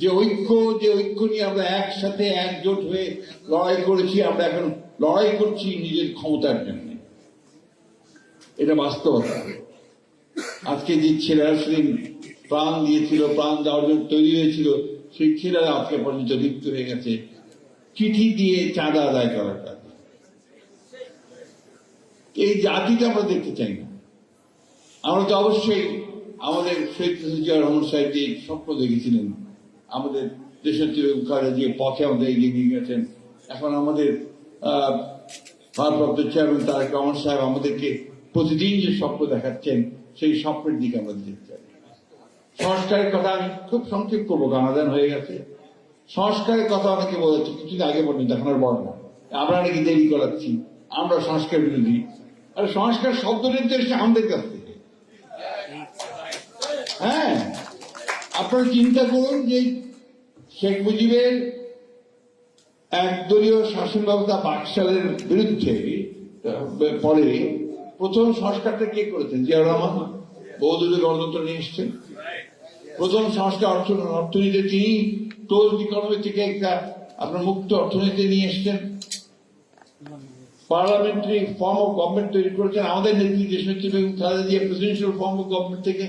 যে ঐক্য যে ঐক্য নিয়ে আমরা একসাথে একজোট হয়ে লড়াই করেছি, আমরা এখন লড়াই করছি নিজের ক্ষমতার জন্য। এটা বাস্তবতা আজকে যে ছেলেরা সেদিন প্রাণ দিয়েছিল, প্রাণ দেওয়ার জন্য তৈরি হয়েছিল, সেই ছেলেরা আজকে পর্যন্ত লিপ্ত হয়ে গেছে। চিঠি দিয়ে চাঁদা আদায় করার কাজ। এই জাতিটা আমরা দেখতে চাই না। আমরা তো অবশ্যই আমাদের শহীদ রহমান সাহেব যে স্বপ্ন দেখেছিলেন। আমাদের দেশের যে পথে আমাদের এগিয়ে নিয়ে গেছেন, এখন আমাদের ভারপ্রাপ্ত চেয়ারম্যান তারেক রহমান সাহেব আমাদেরকে প্রতিদিন যে স্বপ্ন দেখাচ্ছেন, সেই স্বপ্নের দিকে আমরা দেখতে চাই। সংস্কারের কথা আমি খুব সংক্ষেপ করব, গানাদান হয়ে গেছে। সংস্কারের কথা অনেকে বলেছে, কিছুদিন আগে বলেন এখন আর বলে না। আমরা নাকি দেরি করাচ্ছি, আমরা সংস্কার বিরোধী। আর সংস্কার তো এসেছে আমাদের কাছ থেকে। হ্যাঁ। আপনারা চিন্তা করুন যে শেখ মুজিবের একদলীয় শাসন ব্যবস্থা বাকশালের বিরুদ্ধে, পরে প্রথম সংস্কারটা কে করেছেন? জিয়াউর রহমান? বহুদলীয় গণতন্ত্র নিয়ে এসছেন। প্রথম সংস্কার অর্থ অর্থনীতি, তিনি ক্লোজ ইকোনমি থেকে একটা আপনার মুক্ত অর্থনীতি নিয়ে এসছেন। পার্লামেন্টারি ফর্ম অফ গভর্নমেন্ট তৈরি করেছেন। আমাদের নেত্রী দেশনেত্রী Begum Khaleda Zia presidential form of government থেকে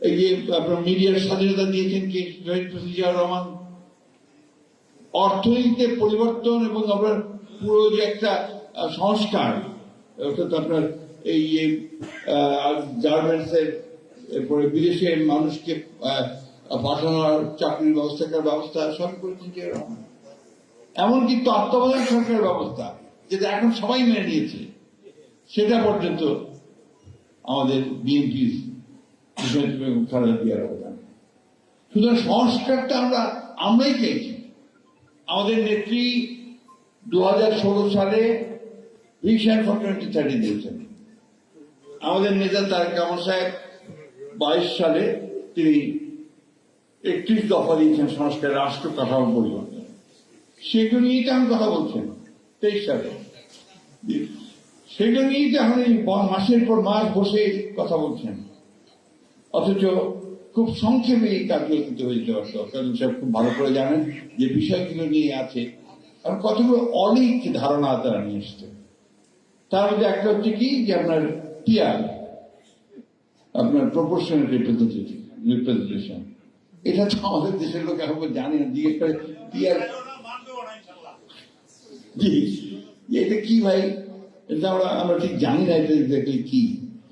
এই যে আপনার মিডিয়ার স্বাধীনতা দিয়েছেন কি? জিয়াউর রহমান। অর্থনীতিতে পরিবর্তন এবং আপনার পুরো যে একটা সংস্কার, অর্থাৎ আপনার এই গার্মেন্টস এর এরপরে বিদেশে মানুষকে পাঠানোর চাকরির ব্যবস্থা করার ব্যবস্থা, সব করেছেন জিয়াউর রহমান। এমনকি তত্ত্বাবধায়ক সরকারের ব্যবস্থা, যেটা এখন সবাই মেনে নিয়েছে, সেটা পর্যন্ত আমাদের বিএনপি সুতরাং সংস্কারটা আমরা, আমরাই পেয়েছি। আমাদের নেত্রী দু হাজার ষোলো সালে ফর টোয়েন্টি থার্টি দিয়েছেন। আমাদের নেতা তারেক রহমান সাহেব বাইশ সালে তিনি একত্রিশ দফা দিয়েছেন সংস্কার, রাষ্ট্র কাঠামো পরিবর্তন। সেগুলো নিয়েই তো আমি কথা বলছেন তেইশ সালে। সেগুলো নিয়েই তো এখন মাসের পর মাস বসে কথা বলছেন অথচ খুব সংক্ষেপে এই কাজগুলো কিন্তু হয়ে যাওয়ার দরকার সাহেব খুব ভালো করে জানেন যে বিষয়গুলো নিয়ে আছে। আর কতগুলো অনেক ধারণা তারা নিয়ে এসছে। তার মধ্যে একটা হচ্ছে কি যে আপনার পিয়ার আপনার প্রপোর্শনাল রিপ্রেজেন্টেটিভ রিপ্রেজেন্টেশন এটা তো আমাদের দেশের লোক এখন জানে না। জিজ্ঞেস করে এটা কি ভাই? এটা আমরা আমরা ঠিক জানি না এটা এক্স্যাক্টলি কি।